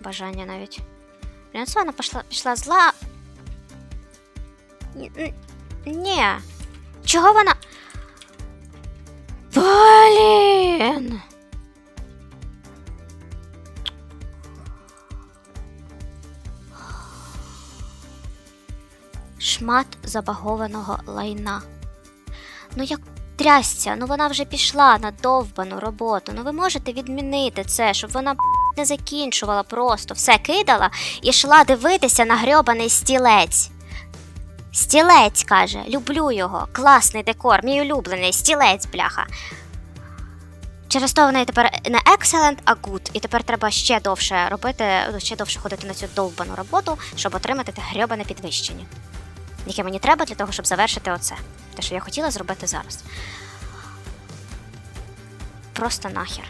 бажання навіть. Це вона пішла, пішла зла. Ні. Чого вона. Блін! Шмат забагованого лайна. Ну як трясця, ну вона вже пішла на довбану роботу. Ну ви можете відмінити це, щоб вона не закінчувала просто, все кидала і йшла дивитися на грьобаний стілець. Стілець каже, люблю його, класний декор, мій улюблений, стілець, бляха. Через то в неї тепер не excellent, а good. І тепер треба ще довше робити, ще довше ходити на цю довбану роботу, щоб отримати те грьобане підвищення. Яке мені треба для того, щоб завершити оце. Те, що я хотіла зробити зараз. Просто нахер.